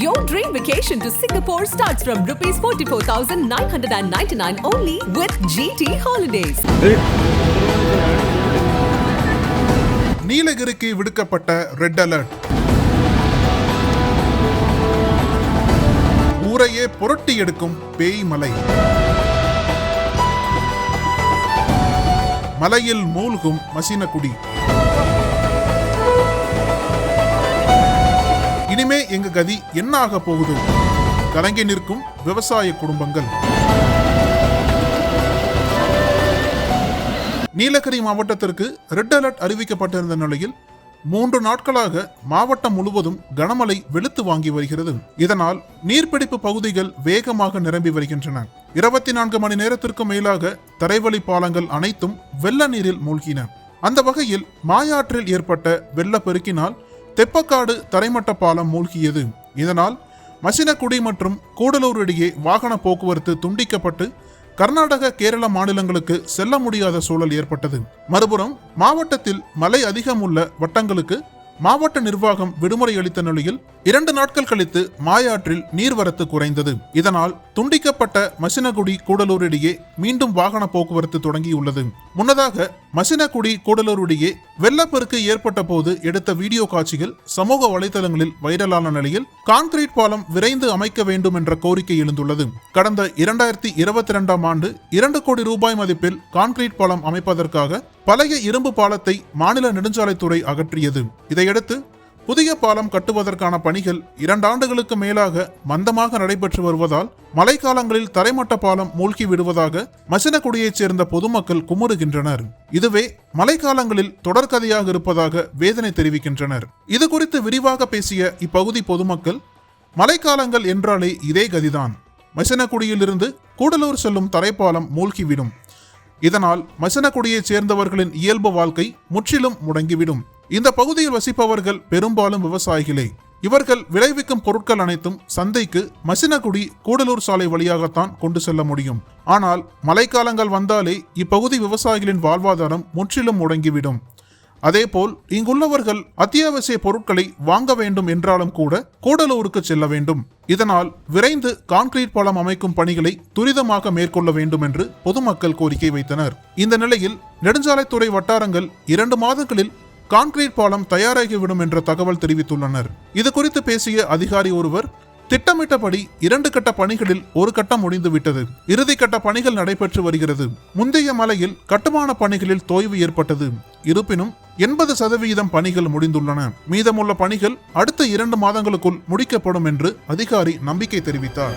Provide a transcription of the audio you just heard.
Your dream vacation to Singapore starts from rupees 44,999 only with GT Holidays. நீலகிரிக்கு விடுக்கப்பட்ட red alert ஊரையே புரட்டி எடுக்கும் பேய் மலை மலையில் மூழ்கும் மசினகுடி இனிமே எங்க கதி என்ன ஆக போகுது? கலங்கி நிற்கும் விவசாய குடும்பங்கள். நீலகிரி மாவட்டத்திற்கு ரெட் அலர்ட் அறிவிக்கப்பட்டிருந்த நிலையில் மூன்று நாட்களாக மாவட்டம் முழுவதும் கனமழை வெளுத்து வாங்கி வருகிறது. இதனால் நீர்பிடிப்பு பகுதிகள் வேகமாக நிரம்பி வருகின்றன. இருபத்தி நான்கு மணி நேரத்திற்கு மேலாக தரைவழி பாலங்கள் அனைத்தும் வெள்ள நீரில் மூழ்கின. அந்த வகையில் மாயாற்றில் ஏற்பட்ட வெள்ளப்பெருக்கினால் தெப்பக்காடு தரைமட்ட பாலம் மூழ்கியது. இதனால் மசினக்குடி மற்றும் கூடலூர் இடையே வாகன போக்குவரத்து துண்டிக்கப்பட்டு கர்நாடக கேரள மாநிலங்களுக்கு செல்ல முடியாத சூழல் ஏற்பட்டது. மறுபுறம் மாவட்டத்தில் மலை அதிகம் உள்ள வட்டங்களுக்கு மாவட்ட நிர்வாகம் விடுமுறை அளித்த நிலையில் இரண்டு நாட்கள் கழித்து மாயாற்றில் நீர்வரத்து குறைந்தது. இதனால் துண்டிக்கப்பட்ட மசினகுடி கூடலூர் இடையே மீண்டும் வாகன போக்குவரத்து தொடங்கியுள்ளது. முன்னதாக மசினகுடி கூடலூர் இடையே வெள்ளப்பெருக்கு ஏற்பட்ட போது எடுத்த வீடியோ காட்சிகள் சமூக வலைதளங்களில் வைரலான நிலையில் கான்கிரீட் பாலம் விரைந்து அமைக்க வேண்டும் என்ற கோரிக்கை எழுந்துள்ளது. கடந்த இரண்டாயிரத்தி இருபத்தி இரண்டாம் ஆண்டு இரண்டு கோடி ரூபாய் மதிப்பில் கான்கிரீட் பாலம் அமைப்பதற்காக பழைய இரும்பு பாலத்தை மாநில நெடுஞ்சாலைத்துறை அகற்றியது. இதையடுத்து புதிய பாலம் கட்டுவதற்கான பணிகள் இரண்டு ஆண்டுகளுக்கு மேலாக மந்தமாக நடைபெற்று வருவதால் மழைக்காலங்களில் தரைமட்ட பாலம் மூழ்கி விடுவதாக மசினகுடியைச் சேர்ந்த பொதுமக்கள் குமுறுகின்றனர். இதுவே மழைக்காலங்களில் தொடர்கதையாக இருப்பதாக வேதனை தெரிவிக்கின்றனர். இது குறித்து விரிவாக பேசிய இப்பகுதி பொதுமக்கள் மழைக்காலங்கள் என்றாலே இதே கதிதான். மசினகுடியிலிருந்து கூடலூர் செல்லும் தரைப்பாலம் மூழ்கிவிடும். இதனால் மசனக்குடியைச் சேர்ந்தவர்களின் இயல்பு வாழ்க்கை முற்றிலும் முடங்கிவிடும். இந்த பகுதியில் வசிப்பவர்கள் பெரும்பாலும் விவசாயிகளே. இவர்கள் விளைவிக்கும் பொருட்கள் அனைத்தும் சந்தைக்கு மசினகுடி கூடலூர் சாலை வழியாகத்தான் கொண்டு செல்ல முடியும். ஆனால் மழைக்காலங்கள் வந்தாலே இப்பகுதி விவசாயிகளின் வாழ்வாதாரம் முற்றிலும் முடங்கிவிடும். அதேபோல் இங்குள்ளவர்கள் அத்தியாவசிய பொருட்களை வாங்க வேண்டும் என்றாலும் கூட கூடலூருக்கு செல்ல வேண்டும். இதனால் விரைந்து கான்கிரீட் பாலம் அமைக்கும் பணிகளை துரிதமாக மேற்கொள்ள வேண்டும் என்று பொதுமக்கள் கோரிக்கை வைத்தனர். இந்த நிலையில் நெடுஞ்சாலைத்துறை வட்டாரங்கள் இரண்டு மாதங்களில் கான்கிரீட் பாலம் தயாராகிவிடும் என்ற தகவல் தெரிவித்துள்ளனர். இது குறித்து பேசிய அதிகாரி ஒருவர் திட்டமிட்டபடி இரண்டு கட்ட பணிகளில் ஒரு கட்டம் முடிந்துவிட்டது. இறுதி கட்ட பணிகள் நடைபெற்று வருகிறது. முந்தைய மலையில் கட்டுமான பணிகளில் தோய்வு ஏற்பட்டது. இருப்பினும் எண்பது சதவிகிதம் பணிகள் முடிந்துள்ளன. மீதமுள்ள பணிகள் அடுத்த இரண்டு மாதங்களுக்குள் முடிக்கப்படும் என்று அதிகாரி நம்பிக்கை தெரிவித்தார்.